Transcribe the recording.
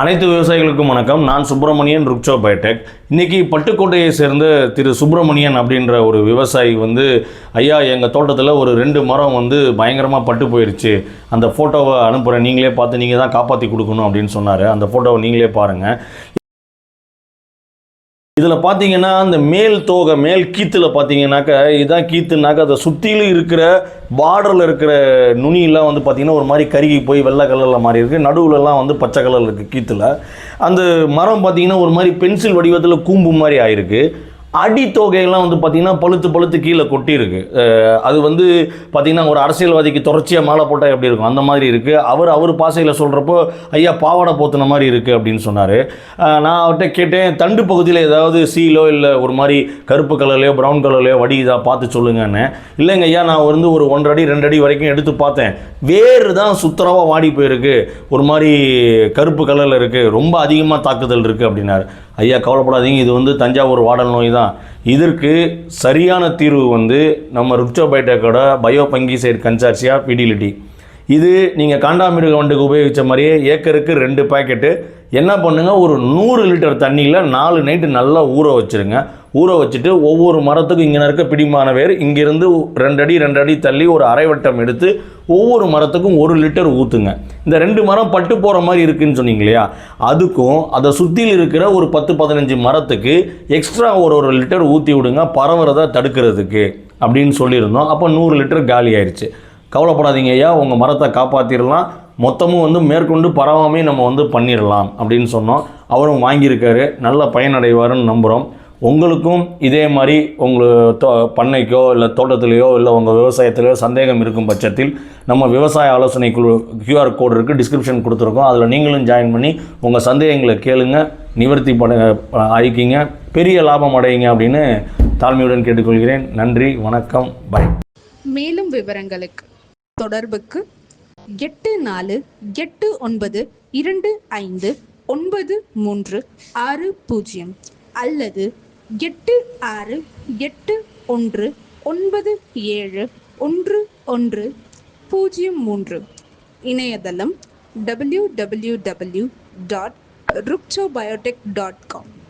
அனைத்து விவசாயிகளுக்கும் வணக்கம். நான் சுப்பிரமணியன் ருக்சோ பயோடெக். இன்றைக்கி பட்டுக்கோட்டையை சேர்ந்த திரு சுப்பிரமணியன் அப்படின்ற ஒரு விவசாயி வந்து ஐயா எங்கள் தோட்டத்தில் ஒரு ரெண்டு மரம் வந்து பயங்கரமாக பட்டு போயிடுச்சு அந்த ஃபோட்டோவை அனுப்புகிறேன் நீங்களே பார்த்து நீங்கள் தான் காப்பாற்றி கொடுக்கணும் அப்படின்னு சொன்னார். அந்த ஃபோட்டோவை நீங்களே பாருங்கள் இதில் பார்த்தீங்கன்னா அந்த மேல் தோகை மேல் கீத்தில் பார்த்தீங்கன்னாக்கா இதுதான் கீத்துனாக்கா அதை சுற்றிலும் இருக்கிற பார்டரில் இருக்கிற நுனியெல்லாம் வந்து பார்த்தீங்கன்னா ஒரு மாதிரி கருகி போய் வெள்ளை கலரில் மாறி இருக்குது நடுவுலலாம் வந்து பச்சை கலரில் இருக்குது கீத்தில். அந்த மரம் பார்த்தீங்கன்னா ஒரு மாதிரி பென்சில் வடிவத்தில் கூம்பு மாதிரி ஆயிருக்கு. அடி தொகையெல்லாம் வந்து பார்த்திங்கன்னா பழுத்து பழுத்து கீழே கொட்டியிருக்கு. அது வந்து பார்த்திங்கன்னா ஒரு அரசியல்வாதிக்கு தொடர்ச்சியாக மாலை போட்டால் எப்படி இருக்கும்? அந்த மாதிரி இருக்குது அவர் அவர் பாசையில் சொல்கிறப்போ ஐயா பாவாடை போத்துன மாதிரி இருக்குது அப்படின்னு சொன்னார். நான் அவர்கிட்ட கேட்டேன் தண்டு பகுதியில் ஏதாவது சீலோ இல்லை ஒரு மாதிரி கருப்பு கலர்லையோ ப்ரௌன் கலர்லையோ வடியுதா பார்த்து சொல்லுங்கன்னு. இல்லைங்க ஐயா நான் வந்து ஒரு ஒன்றரை அடி ரெண்டு அடி வரைக்கும் எடுத்து பார்த்தேன். வேறு தான் சுத்தரவாக வாடி போயிருக்கு. ஒரு மாதிரி கருப்பு கலரில் இருக்குது ரொம்ப அதிகமாக தாக்குதல் இருக்குது அப்படின்னாரு. ஐயா கவலைப்படாதீங்க. இது வந்து தஞ்சாவூர் வாடல் நோய் தான். இதற்கு சரியான தீர்வு வந்து நம்ம ருக்சோபைட்டக்கோட பயோ பங்கிசைட் கன்சார்சியா பிடிலிட்டி இது நீங்கள் காண்டாமிருக வண்டுக்கு உபயோகித்த மாதிரியே ஏக்கருக்கு ரெண்டு பாக்கெட்டு என்ன பண்ணுங்கள் ஒரு நூறு லிட்டர் தண்ணியில் நாலு நைட்டு நல்லா ஊற வச்சுருங்க. ஊற வச்சுட்டு ஒவ்வொரு மரத்துக்கும் இங்கே இருக்க பிடிமான வேர். இங்கேருந்து ரெண்டு அடி ரெண்டு அடி தள்ளி ஒரு அரை வட்டம் எடுத்து ஒவ்வொரு மரத்துக்கும் ஒரு லிட்டர் ஊற்றுங்க இந்த ரெண்டு மரம் பட்டு போகிற மாதிரி இருக்குன்னு சொன்னீங்க இல்லையா? அதுக்கும் அதை சுற்றியில் இருக்கிற ஒரு பத்து பதினஞ்சு மரத்துக்கு எக்ஸ்ட்ரா ஒரு ஒரு லிட்டர் ஊற்றி விடுங்க பரவுறதை தடுக்கிறதுக்கு அப்படின்னு சொல்லியிருந்தோம். அப்போ நூறு லிட்டர் காலி ஆயிடுச்சு கவலைப்படாதீங்க ஐயா உங்கள் மரத்தை காப்பாற்றிடலாம் மொத்தமும் வந்து மேற்கொண்டு பரவாமே நம்ம வந்து பண்ணிடலாம் அப்படின்னு சொன்னோம். அவரும் வாங்கியிருக்காரு. நல்ல பயனடைவாருன்னு நம்புகிறோம் உங்களுக்கும் இதே மாதிரி உங்கள் தோ பண்ணைக்கோ இல்லை தோட்டத்திலேயோ இல்லை உங்கள் விவசாயத்திலேயோ சந்தேகம் இருக்கும் பட்சத்தில் நம்ம விவசாய ஆலோசனை குழு கியூஆர் கோடு இருக்குது டிஸ்கிரிப்ஷன் கொடுத்துருக்கோம். அதில் நீங்களும் ஜாயின் பண்ணி உங்கள் சந்தேகங்களை கேளுங்க நிவர்த்தி பண்ண ஆயிக்கிங்க பெரிய லாபம் அடையுங்க அப்படின்னு தாழ்மையுடன் கேட்டுக்கொள்கிறேன். நன்றி வணக்கம் பை மேலும் விவரங்களுக்கு தொடர்புக்கு எட்டு நாலு எட்டு ஒன்பது இரண்டு ஐந்து ஒன்பது மூன்று ஆறு பூஜ்ஜியம் அல்லது எட்டு ஆறு எட்டு ஒன்று ஒன்பது ஏழு ஒன்று ஒன்று பூஜ்ஜியம் மூன்று. இணையதளம் W W W dot dot com